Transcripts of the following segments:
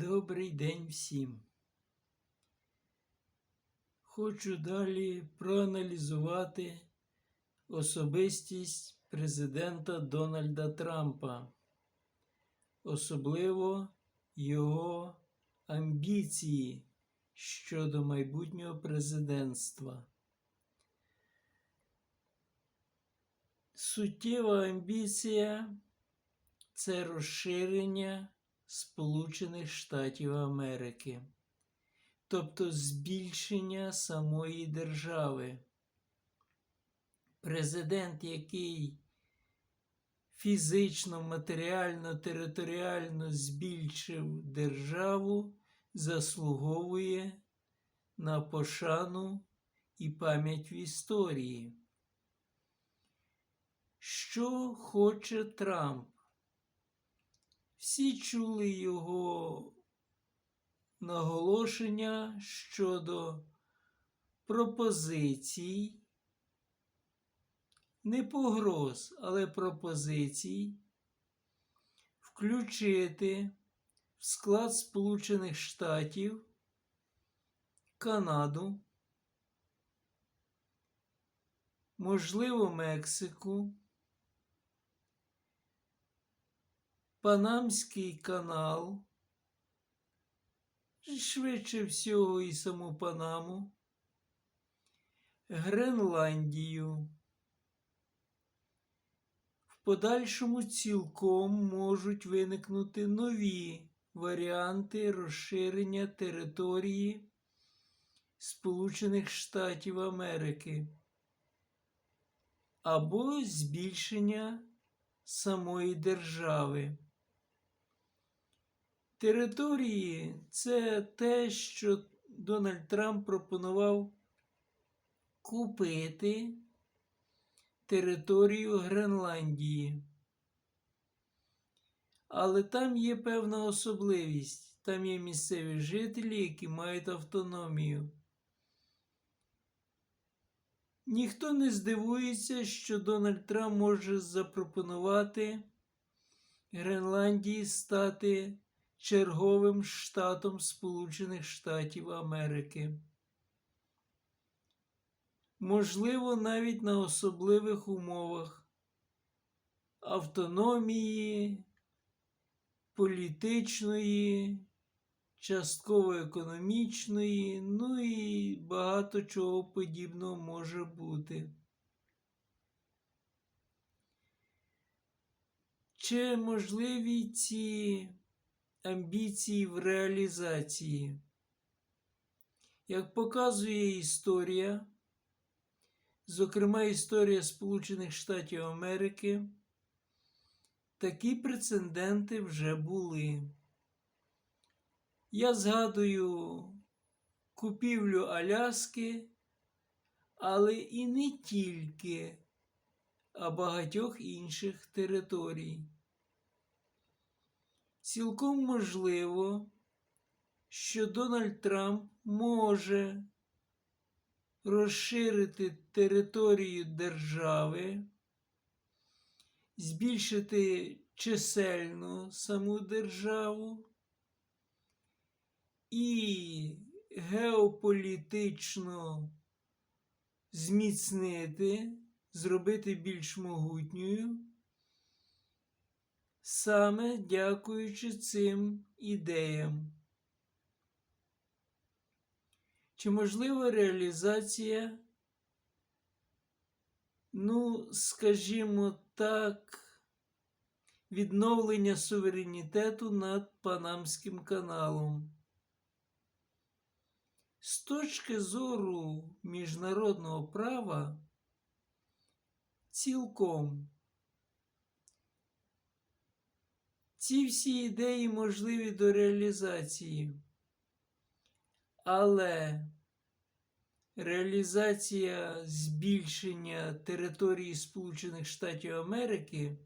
Добрий день всім. Хочу далі проаналізувати особистість президента Дональда Трампа, особливо його амбіції щодо майбутнього президентства. Суттєва амбіція це розширення Сполучених Штатів Америки, тобто збільшення самої держави. Президент, який фізично, матеріально, територіально збільшив державу, заслуговує на пошану і пам'ять в історії. Що хоче Трамп? Всі чули його наголошення щодо пропозицій, не погроз, але пропозицій включити в склад Сполучених Штатів Канаду, можливо, Мексику. Панамський канал, швидше всього і саму Панаму, Гренландію. В подальшому цілком можуть виникнути нові варіанти розширення території Сполучених Штатів Америки або збільшення самої держави. Території це те, що Дональд Трамп пропонував купити територію Гренландії. Але там є певна особливість. Там є місцеві жителі, які мають автономію. Ніхто не здивується, що Дональд Трамп може запропонувати Гренландії стати черговим штатом Сполучених Штатів Америки. Можливо, навіть на особливих умовах автономії, політичної, частково економічної, ну і багато чого подібного може бути. Чи можливі ці амбіції в реалізації? Як показує історія, зокрема історія Сполучених Штатів Америки, такі прецеденти вже були. Я згадую купівлю Аляски, але і не тільки, а багатьох інших територій. Цілком можливо, що Дональд Трамп може розширити територію держави, збільшити чисельну саму державу і геополітично зміцнити, зробити більш могутньою, саме дякуючи цим ідеям. Чи можлива реалізація, ну, скажімо так, відновлення суверенітету над Панамським каналом? З точки зору міжнародного права, цілком ці всі ідеї можливі до реалізації, але реалізація збільшення території Сполучених Штатів Америки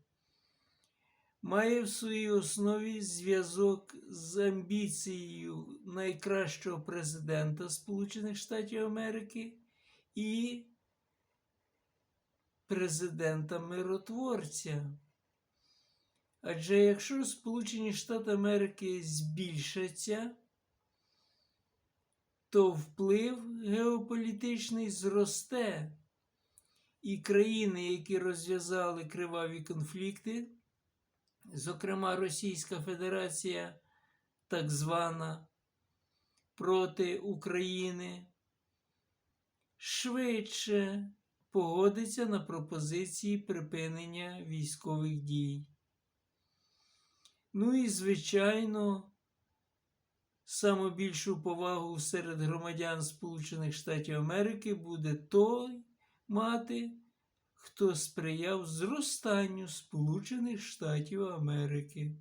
має в своїй основі зв'язок з амбіцією найкращого президента Сполучених Штатів Америки і президента миротворця. Адже якщо Сполучені Штати Америки збільшаться, то вплив геополітичний зросте, і країни, які розв'язали криваві конфлікти, зокрема Російська Федерація, так звана, проти України, швидше погодиться на пропозиції припинення військових дій. Ну і, звичайно, саме більшу повагу серед громадян Сполучених Штатів Америки буде той мати, хто сприяв зростанню Сполучених Штатів Америки.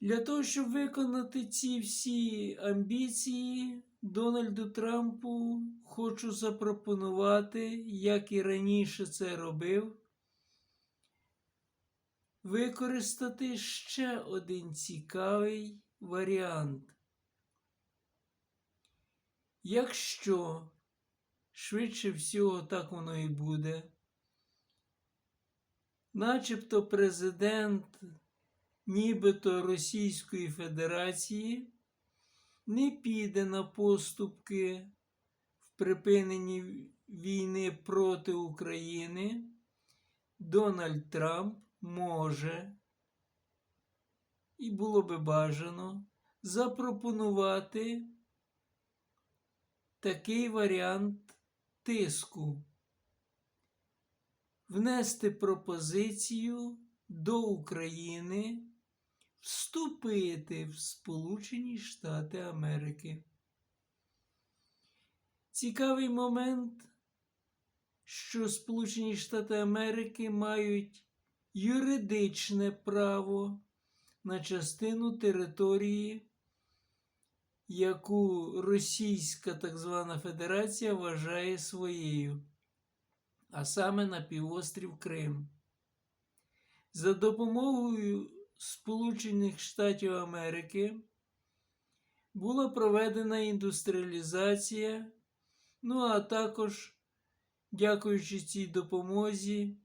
Для того, щоб виконати ці всі амбіції, Дональду Трампу хочу запропонувати, як і раніше це робив, використати ще один цікавий варіант. Якщо швидше всього так воно і буде, начебто президент нібито Російської Федерації не піде на поступки в припиненні війни проти України, Дональд Трамп може і було би бажано запропонувати такий варіант тиску, внести пропозицію до України вступити в Сполучені Штати Америки. Цікавий момент, що Сполучені Штати Америки мають юридичне право на частину території, яку Російська так звана Федерація вважає своєю, а саме на півострів Крим. За допомогою Сполучених Штатів Америки була проведена індустріалізація, ну а також, дякуючи цій допомозі,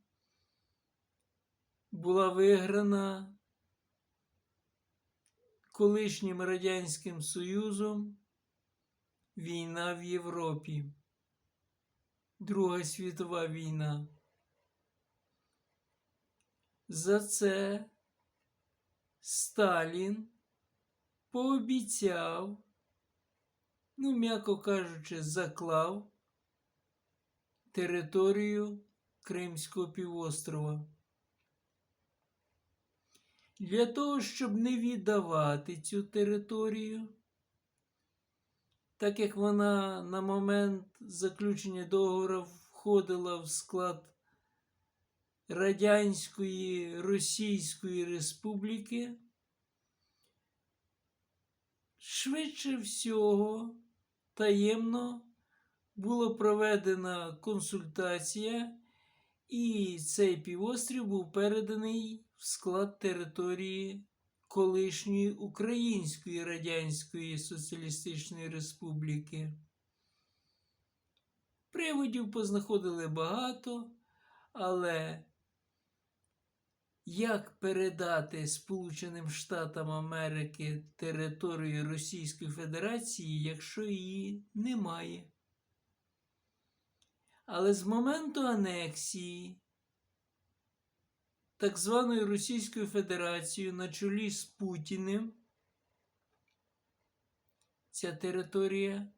була виграна колишнім Радянським Союзом війна в Європі, Друга світова війна. За це Сталін пообіцяв, ну, м'яко кажучи, заклав територію Кримського півострова. Для того, щоб не віддавати цю територію, так як вона на момент заключення договору входила в склад Радянської Російської Республіки, швидше всього таємно була проведена консультація, і цей півострів був переданий в склад території колишньої Української Радянської Соціалістичної Республіки. Приводів познаходили багато, але як передати Сполученим Штатам Америки територію Російської Федерації, якщо її немає? Але з моменту анексії так званою Російською Федерацією на чолі з Путіним ця територія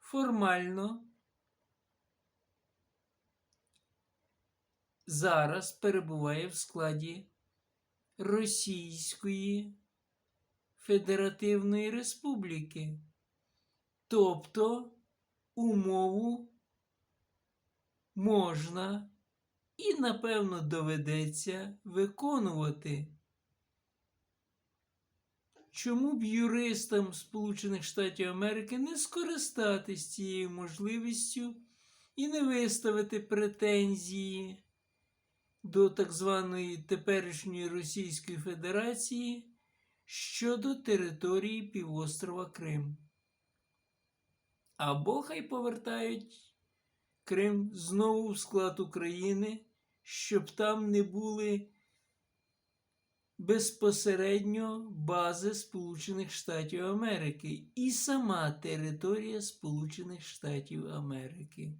формально зараз перебуває в складі Російської Федеративної Республіки. Тобто умову можна і, напевно, доведеться виконувати. Чому б юристам Сполучених Штатів Америки не скористатись цією можливістю і не виставити претензії до так званої теперішньої Російської Федерації щодо території півострова Крим? Або хай повертають Крим знову в склад України, щоб там не були безпосередньо бази Сполучених Штатів Америки і сама територія Сполучених Штатів Америки.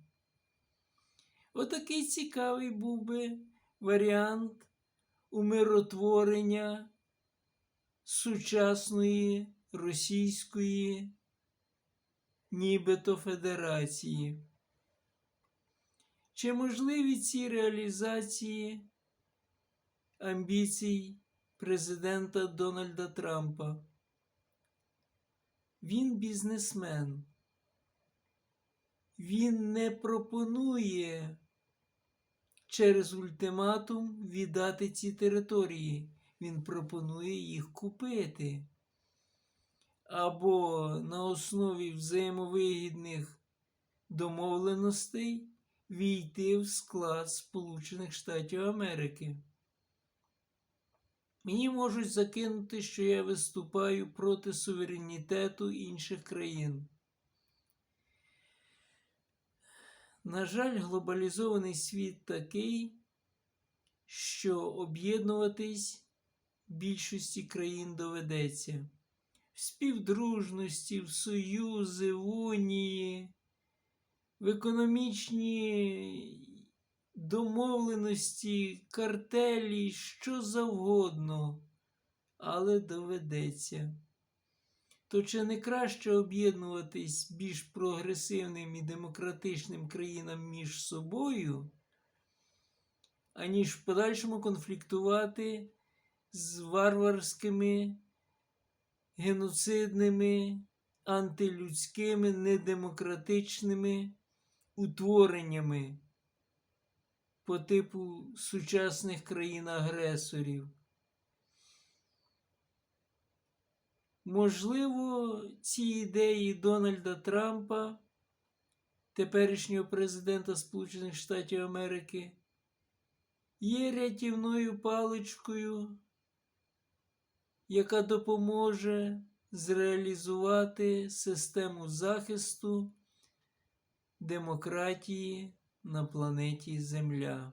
Отакий цікавий був би варіант умиротворення сучасної російської нібито федерації. Чи можливі ці реалізації амбіцій президента Дональда Трампа? Він бізнесмен. Він не пропонує через ультиматум віддати ці території. Він пропонує їх купити. Або на основі взаємовигідних домовленостей війти в склад Сполучених Штатів Америки. Мені можуть закинути, що я виступаю проти суверенітету інших країн. На жаль, глобалізований світ такий, що об'єднуватись більшості країн доведеться. В співдружності, в союзи, в унії, в економічні домовленості, картелі, що завгодно, але доведеться. То чи не краще об'єднуватись більш прогресивним і демократичним країнам між собою, аніж в подальшому конфліктувати з варварськими, геноцидними, антилюдськими, недемократичними утвореннями по типу сучасних країн-агресорів? Можливо, ці ідеї Дональда Трампа, теперішнього президента Сполучених Штатів Америки, є рятівною паличкою, яка допоможе зреалізувати систему захисту демократії на планеті Земля.